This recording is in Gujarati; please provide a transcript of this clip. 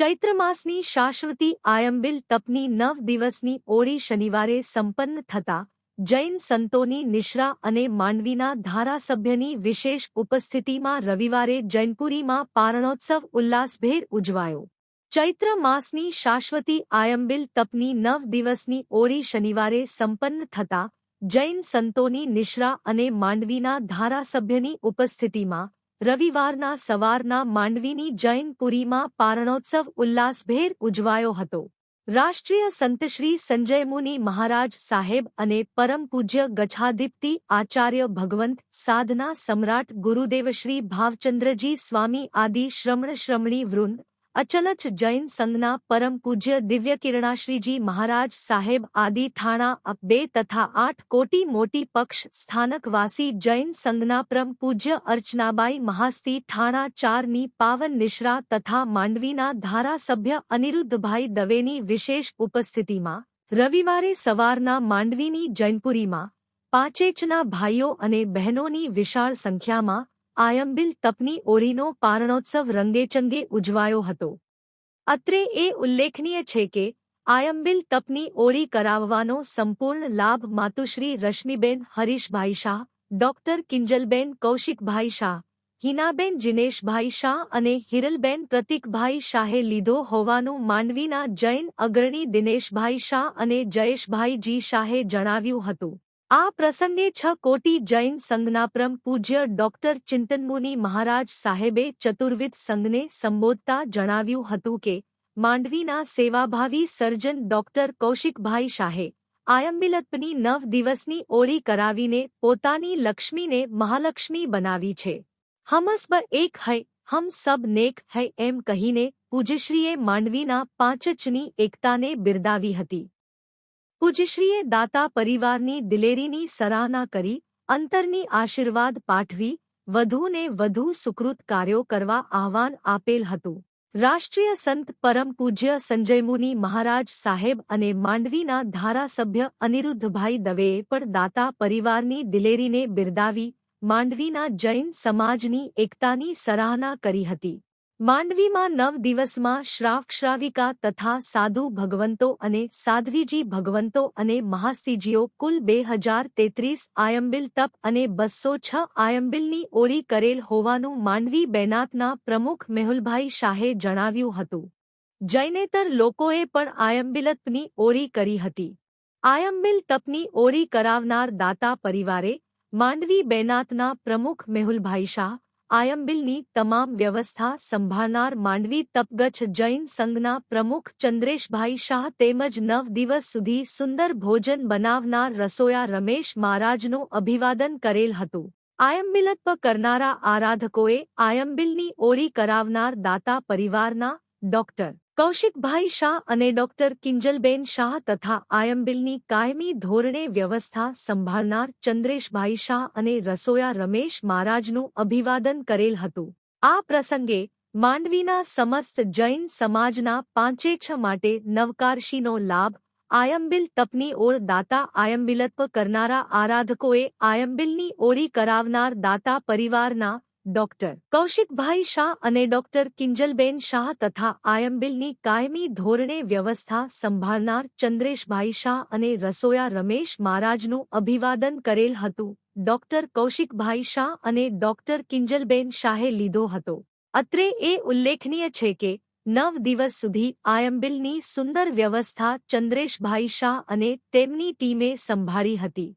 ચૈત્ર માસની શાશ્વતી આયંબિલ તપની નવ દિવસની ઓળી શનિવારે સંપન્ન થતા જૈન સંતોની નિશ્રા અને માંડવીના ધારાસભ્યની વિશેષ ઉપસ્થિતિમાં રવિવારે જૈનપુરીમાં પારણોત્સવ ઉલ્લાસભેર ઉજવાયો. ચૈત્ર માસની શાશ્વતી આયંબિલ તપની નવ દિવસની ઓળી શનિવારે સંપન્ન થતા જૈન સંતોની નિશ્રા અને માંડવીના ધારાસભ્યની ઉપસ્થિતિમાં રવિવારના સવારના માંડવીની જૈનપુરીમાં પારણોત્સવ ઉલ્લાસભેર ઉજવાયો હતો. રાષ્ટ્રીય સંતશ્રી સંજયમુનિ મહારાજ સાહેબ અને પરમ પૂજ્ય ગચ્છાધિપતિ આચાર્ય ભગવંત સાધના સમ્રાટ ગુરુદેવશ્રી ભાવચંદ્રજી સ્વામી આદિ શ્રમણ શ્રમણી વૃંદ અચલચ જૈન સંઘના પરમ પૂજ્ય દિવ્ય કિરણાશ્રીજી મહારાજ સાહેબ આદિ ઠાણા અપ બે તથા આઠ કોટી મોટી પક્ષ સ્થાનકવાસી જૈન સંઘના પરમ પૂજ્ય અર્ચનાબાઈ મહાસ્તી ઠાણા ચારની પાવન નિશ્રા તથા માંડવીના ધારાસભ્ય અનિરુદ્ધભાઈ દવેની વિશેષ ઉપસ્થિતિમાં રવિવારે સવારના માંડવીની જૈનપુરીમાં પાંચેચના ભાઈઓ અને બહેનોની વિશાળ સંખ્યામાં આયંબિલ તપની ઓળીનો પારણોત્સવ રંગેચંગે ઉજવાયો હતો. અત્રે એ ઉલ્લેખનીય છે કે, આયંબિલ તપની ઓળી કરાવવાનો સંપૂર્ણ લાભ માતુશ્રી રશ્મિબેન હરીશભાઈ શાહ, ડોક્ટર કિંજલબેન કૌશિકભાઈ શાહ, હિનાબેન જિનેશભાઈ શાહ અને હિરલબેન પ્રતિકભાઈ શાહે લીધો હોવાનું માંડવીના જૈન અગ્રણી દિનેશભાઈ શાહ અને જયેશભાઈ જી શાહે જણાવ્યું હતું. આ પ્રસંગે છ કોટી જૈન સંઘના પ્રમ પૂજ્ય ડોક્ટર ચિંતનમુનિ મહારાજ સાહેબે ચતુર્વિધ સંઘને સંબોધતા જણાવ્યું હતું કે, માંડવીના સેવાભાવી સર્જન ડોક્ટર કૌશિકભાઈ શાહે આયંબિલત્પની નવ દિવસની ઓળી કરાવીને પોતાની લક્ષ્મીને મહાલક્ષ્મી બનાવી છે. હમસબ એક હૈ, હમ સબ નેક હૈ એમ કહીને પૂજ્યશ્રીએ માંડવીના પાંચચની એકતાને બિરદાવી હતી. પૂજ્યશ્રીએ દાતા પરિવારની દિલેરીની સરાહના કરી, અંતરની આશીર્વાદ પાઠવી, વધુને વધુ સુકૃત કાર્યો કરવા આહવાન આપેલ હતું. રાષ્ટ્રીય સંત પરમ પૂજ્ય સંજયમુનિ મહારાજ સાહેબ અને માંડવીના ધારાસભ્ય અનિરુદ્ધભાઈ દવેએ પણ દાતા પરિવારની દિલેરીને બિરદાવી, માંડવીના જૈન સમાજની એકતાની સરાહના કરી હતી. માંડવીમાં નવ દિવસમાં શ્રાવક્ષરાવિકા તથા સાધુ ભગવંતો અને સાધ્વીજી ભગવંતો અને મહાસ્તીજીઓ કુલ બે હજાર તેત્રીસ આયંબિલ તપ અને બસો છ આયંબિલની ઓળી કરેલ હોવાનું માંડવી બેનાતના પ્રમુખ મેહુલભાઈ શાહે જણાવ્યું હતું. જૈનેતર લોકોએ પણ આયંબિલતની ઓળી કરી હતી. આયંબિલ તપની ઓળી કરાવનાર દાતા પરિવારે માંડવી બેનાતના પ્રમુખ મેહુલભાઈ શાહ આયંબિલની તમામ વ્યવસ્થા સંભાળનાર માંડવી તપગચ્છ જૈન સંઘના પ્રમુખ ચંદ્રેશભાઈ શાહ તેમજ નવ દિવસ સુધી સુંદર ભોજન બનાવનાર રસોયા રમેશ મહારાજનું અભિવાદન કરેલ હતું. આયંબિલત્વ કરનારા આરાધકોએ આયંબિલની ઓળી કરાવનાર દાતા પરિવારના ડોક્ટર કૌશિકભાઈ શાહ અને ડોક્ટર કિંજલબેન શાહ તથા આયંબિલની કાયમી ધોરણે વ્યવસ્થા સંભાળનાર ચંદ્રેશભાઈ શાહ અને રસોયા રમેશ મહારાજનું અભિવાદન કરેલ હતું. આ પ્રસંગે માંડવીના સમસ્ત જૈન સમાજના પાંચેછ માટે નવકારશીનો લાભ, આયંબિલ તપની ઓળ દાતા આયંબિલત્વ કરનારા આરાધકોએ આયંબિલની ઓળી કરાવનાર દાતા પરિવારના ડોક્ટર કૌશિકભાઈ શાહ અને ડોક્ટર કિંજલબેન શાહ તથા આયંબિલની કાયમી ધોરણે વ્યવસ્થા સંભાળનાર ચંદ્રેશભાઈ શાહ અને રસોયા રમેશ મહારાજનું અભિવાદન કરેલ હતું. ડોક્ટર કૌશિકભાઈ શાહ અને ડોક્ટર કિંજલબેન શાહે લીધો હતો. અત્રે એ ઉલ્લેખનીય છે કે, નવ દિવસ સુધી આયંબિલની સુંદર વ્યવસ્થા ચંદ્રેશભાઈ શાહ અને તેમની ટીમે સંભાળી હતી.